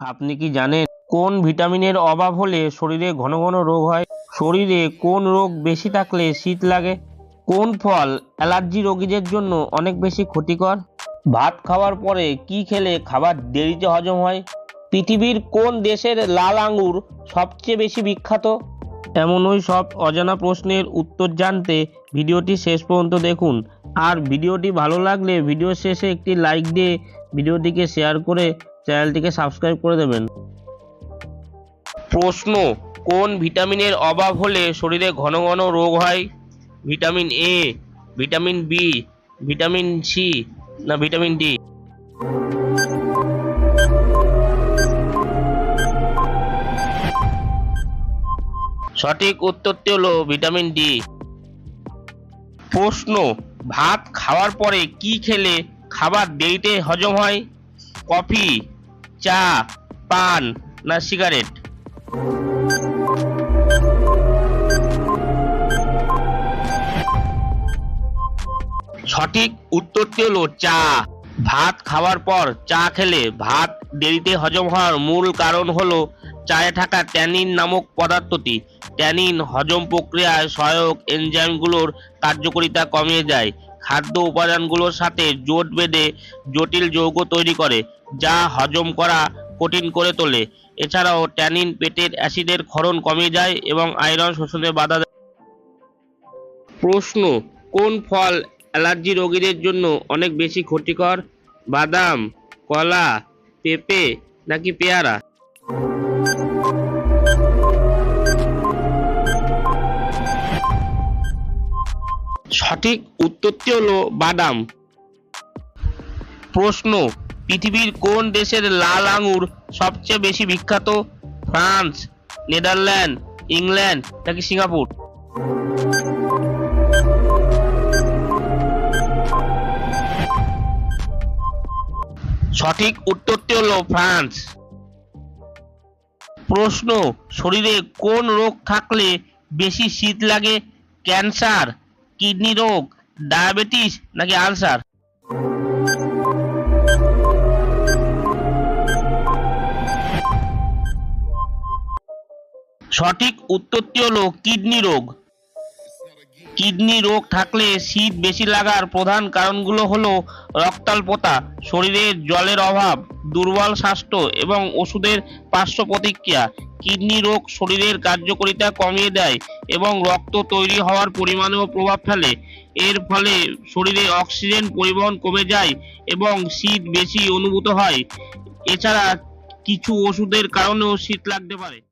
আপনি কি জানেন কোন ভিটামিনের অভাব হলে শরীরে ঘন ঘন রোগ হয়? শরীরে কোন রোগ বেশি থাকলে শীত লাগে? কোন ফল অ্যালার্জি রোগীদের জন্য অনেক বেশি ক্ষতিকর? ভাত খাওয়ার পরে কি খেলে খাবার দেরিতে হজম হয়? পৃথিবীর কোন দেশের লাল আঙ্গুর সবচেয়ে বেশি বিখ্যাত? এমনই সব অজানা প্রশ্নের উত্তর জানতে ভিডিওটি শেষ পর্যন্ত দেখুন। আর ভিডিওটি ভালো লাগলে ভিডিও শেষে একটি লাইক দিয়ে ভিডিওটিকে শেয়ার করে চ্যানেলটিকে সাবস্ক্রাইব করে দেবেন। প্রশ্ন, কোন ভিটামিনের অভাব হলে শরীরে ঘন ঘন রোগ হয়? Vitamin A vitamin B vitamin C না ভিটামিন ডি সঠিক উত্তরটি হলো ভিটামিন ডি প্রশ্ন, ভাত খাওয়ার পরে কি খেলে খাবার দেরিতে হজম হয়? কফি চা, পান না সিগারেট? সঠিক উত্তরটি হলো চা। ভাত খাওয়ার পর চা খেলে ভাত দেরিতে হজম হওয়ার মূল কারণ হলো চায়ে থাকা ট্যানিন নামক পদার্থটি। ট্যানিন হজম প্রক্রিয়ায় সহায়ক এনজাইমগুলোর কার্যকারিতা কমিয়ে যায় খাদ্য উপাদানগুলোর সাথে জোট বেঁধে জটিল যৌগ তৈরি করে, যা হজম করা কঠিন করে তোলে। এছাড়াও ট্যানিন পেটের অ্যাসিডের ক্ষরণ কমে যায় এবং আয়রন শোষণে বাধা দেয়। প্রশ্ন, কোন ফল অ্যালার্জি রোগীদের জন্য অনেক বেশি ক্ষতিকর? বাদাম, কলা, পেঁপে নাকি পেয়ারা? সঠিক উত্তরটি হলো? বাদাম। প্রশ্ন, পৃথিবীর কোন দেশের লাল আঙুর সবচেয়ে বেশি বিখ্যাত? ফ্রান্স, নেদারল্যান্ড, ইংল্যান্ড নাকি সিঙ্গাপুর? সঠিক উত্তরটি হলো? ফ্রান্স। প্রশ্ন, শরীরে কোন রোগ থাকলে বেশি শীত লাগে? ক্যান্সার কিডনি রোগ ডায়াবেটিস নাকি আলসার সঠিক উত্তরটি হলো কিডনি রোগ। কিডনি রোগ থাকলে শীত বেশি লাগার প্রধান কারণগুলো হলো রক্তাল্পতা শরীরে জলের অভাব, দুর্বল স্বাস্থ্য এবং ওষুধের পার্শ্ব প্রতিক্রিয়া। কিডনি রোগ শরীরের কার্যকারিতা কমিয়ে দেয় এবং রক্ত তৈরি হওয়ার পরিমাণেও প্রভাব ফেলে। এর ফলে শরীরে অক্সিজেন পরিবহন কমে যায় এবং শীত বেশি অনুভূত হয়। এছাড়া কিছু ওষুধের কারণেও শীত লাগতে পারে।